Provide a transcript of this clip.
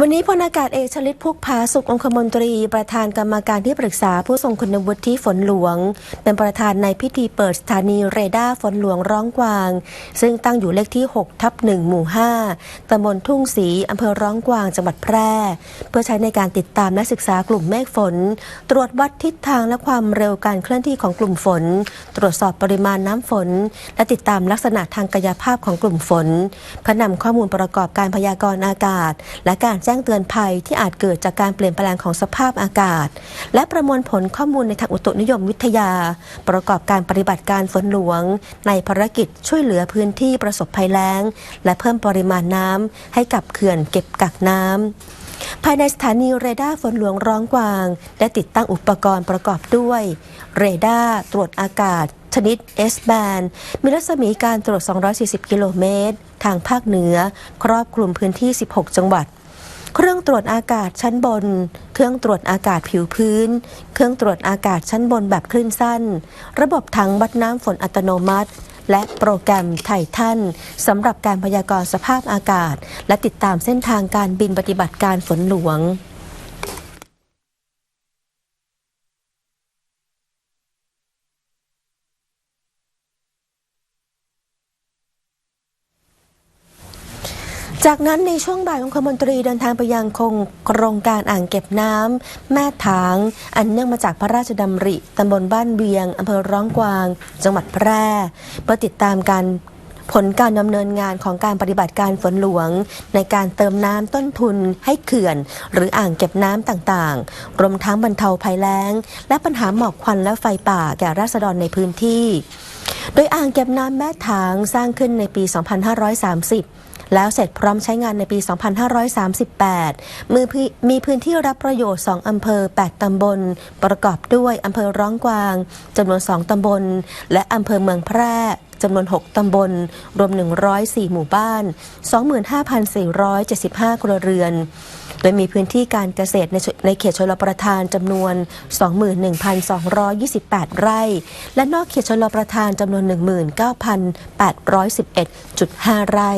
วันนี้พลอากาศเอกชลิตพุกพาสุของคมนตรี ประธานกรรมการที่ปรึกษาผู้ทรงคุณวุฒิฝนหลวง เป็นประธานในพิธีเปิดสถานีเรดาร์ฝนหลวงร้องกวาง ซึ่งตั้งอยู่เลขที่ 6 ทับ1หมู่ 5ตำบลทุ่งศรีอำเภอร้องกวางจังหวัดแพร่ เพื่อใช้ในการติดตามและศึกษากลุ่มเมฆฝน ตรวจวัดทิศทางและความเร็วการเคลื่อนที่ของกลุ่มฝน ตรวจสอบปริมาณน้ำฝน และติดตามลักษณะทางกายภาพของกลุ่มฝนเพื่อนำข้อมูลประกอบการพยากรณ์อากาศ และการแจ้งเตือนภัยที่อาจเกิดจากการเปลี่ยนแปลงของสภาพอากาศ และประมวลผลข้อมูลในทางอุตุนิยมวิทยา ประกอบการปฏิบัติการฝนหลวง ในภารกิจช่วยเหลือพื้นที่ประสบภัยแล้ง และเพิ่มปริมาณน้ำให้กับเขื่อนเก็บกักน้ำภายในสถานีเรดาร์ฝนหลวงร้องกวาง ได้ติดตั้งอุปกรณ์ประกอบด้วย เรดาร์ตรวจอากาศ ชนิด S band มีรัศมีการตรวจ 240 กิโลเมตร ทางภาคเหนือ ครอบคลุมพื้นที่ 16 จังหวัด เครื่องตรวจอากาศชั้นบน เครื่องตรวจอากาศผิวพื้น เครื่องตรวจอากาศชั้นบนแบบคลื่นสั้น ระบบถังวัดน้ำฝนอัตโนมัติ และโปรแกรมไททันสำหรับการพยากรณ์สภาพอากาศ และติดตามเส้นทางการบินปฏิบัติการฝนหลวง จากนั้นในช่วงบ่ายองคมนตรีเดินทางไปยังคงโครงการอ่างเก็บน้ำแม่ถาง อันเนื่องมาจากพระราชดำริตำบลบ้านเวียงอำเภอร้องกวาง จังหวัดแพร่เพื่อติดตามการผลการดำเนินงานของการปฏิบัติการฝนหลวง ในการเติมน้ำต้นทุนให้เขื่อน หรืออ่างเก็บน้ำต่างๆ รวมทั้งบรรเทาภัยแล้ง และปัญหาหมอกควันและไฟป่าแก่ราษฎรในพื้นที่ โดยอ่างเก็บน้ำแม่ถางสร้างขึ้นในปี 2530 แล้วเสร็จพร้อมใช้งานในปี 2538 มือพมีพื้นที่รับประโยชน์ 2 อำเภอ 8 ตำบล ประกอบด้วยอำเภอร้องกวางจำนวน 2 ตำบล และอำเภอเมืองแพร่จำนวน 6 ตำบล รวม 104 หมู่บ้าน 25,475 ครัวเรือน โดยมีพื้นที่การเกษตรในในเขตชลประทานจำนวน 21,228 ไร่ และนอกเขตชลประทานจำนวน 19,811.5 ไร่